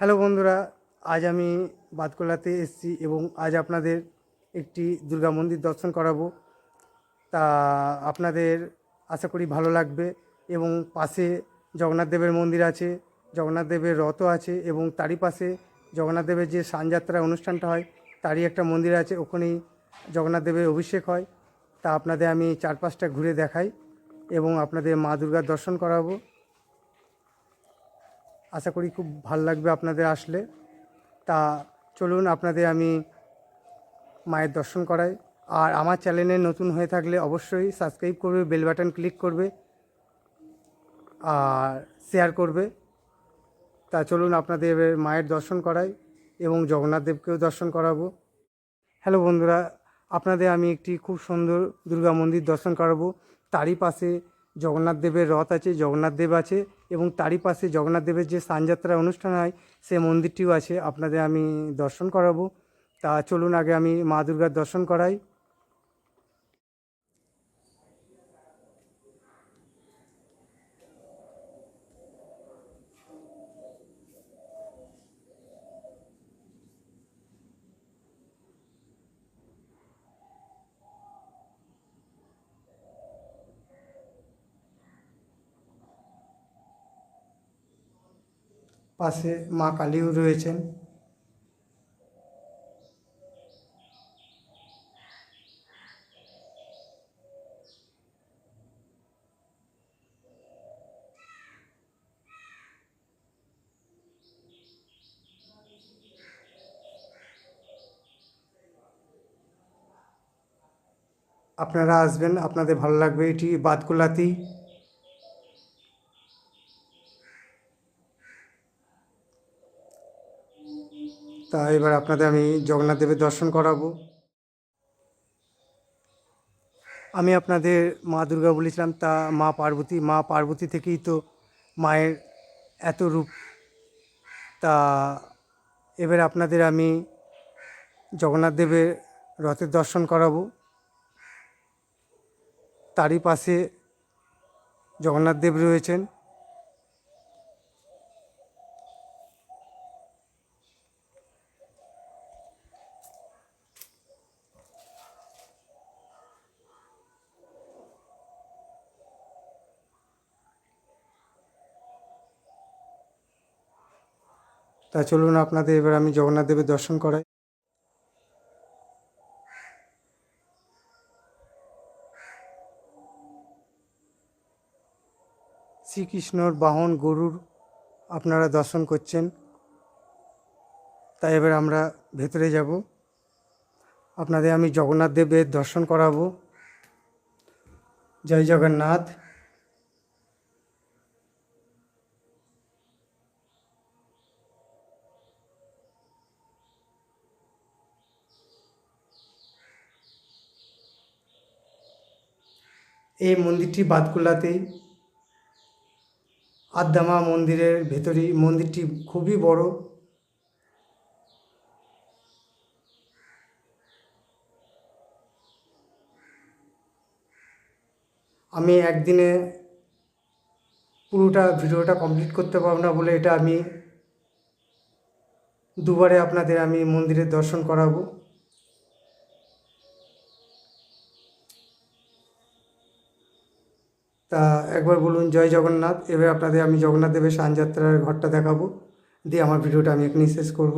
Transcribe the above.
Hello বন্ধুরা, আজ আমি বাতকোলাতে এসেছি এবং আজ আপনাদের একটি দুর্গা মন্দির দর্শন করাবো। তা আপনাদের আশা করি ভালো লাগবে এবং পাশে জগন্নাথ দেবের মন্দির আছে, জগন্নাথ দেবের রথও আছে এবং তারই পাশে জগন্নাথ দেবের যে সানযাত্রা অনুষ্ঠানটা হয়, তারই একটা মন্দির আছে, ওখানেই জগন্নাথ দেবের অভিষেক হয়। তা আপনাদের আমি চারপাশটা ঘুরে দেখাই এবং আপনাদের মা দুর্গার দর্শন করাবো। আশা করি খুব ভালো লাগবে আপনাদের আসলে। তা চলুন আপনাদের আমি মায়ের দর্শন করাই। আর আমার চ্যানেলে নতুন হয়ে থাকলে অবশ্যই সাবস্ক্রাইব করবে, বেল বাটন ক্লিক করবে, আর শেয়ার করবে। তা চলুন আপনাদের মায়ের দর্শন করাই এবং জগন্নাথ দেবকেও দর্শন করাবো। হ্যালো বন্ধুরা, আপনাদের আমি একটি খুব সুন্দর দুর্গা মন্দির দর্শন করাবো। তারই পাশে জগন্নাথ দেবের রথ আছে, জগন্নাথ দেব আছে এবং তারই পাশে জগন্নাথ দেবের যে সানযাত্রা অনুষ্ঠান হয়, সে মন্দিরটিও আছে। আপনাদের আমি দর্শন করাবো। তা চলুন আগে আমি মা দুর্গার দর্শন করাই। পাশে মা কালীও রয়েছেন। আপনারা আসবেন আপনাদের ভালো লাগবে এটি বাদকুলাতেই তা এবার আপনাদের আমি জগন্নাথ দেবের দর্শন করাবো। আমি আপনাদের মা দুর্গা বলেছিলাম, তা মা পার্বতী মা পার্বতী থেকেই তো মায়ের এত রূপ। তা এবার আপনাদের আমি জগন্নাথ দেবের রথের দর্শন করাবো। তারই পাশে জগন্নাথ দেব রয়েছেন। তা চলুন আপনাদের এবার আমি জগন্নাথ দেবের দর্শন করাই। শ্রীকৃষ্ণর বাহন গরুর আপনারা দর্শন করছেন। তাই এবার আমরা ভেতরে যাব। আপনাদের আমি জগন্নাথ দেবের দর্শন করাবো। জয় জগন্নাথ। এই মন্দিরটি বাদকুল্লাতেই আদ্দামা মন্দিরের ভেতরেই মন্দিরটি খুবই বড়। আমি একদিনে পুরোটা ভিডিওটা কমপ্লিট করতে পারব না বলে এটা আমি দুবারে আপনাদের আমি মন্দিরের দর্শন করাবো। তা একবার বলুন, জয় জগন্নাথ। এবার আপনাদের, আমি জগন্নাথ দেবের সানযাত্রার ঘরটা দেখাবো। দিয়ে আমার ভিডিওটা আমি এখানেই শেষ করব।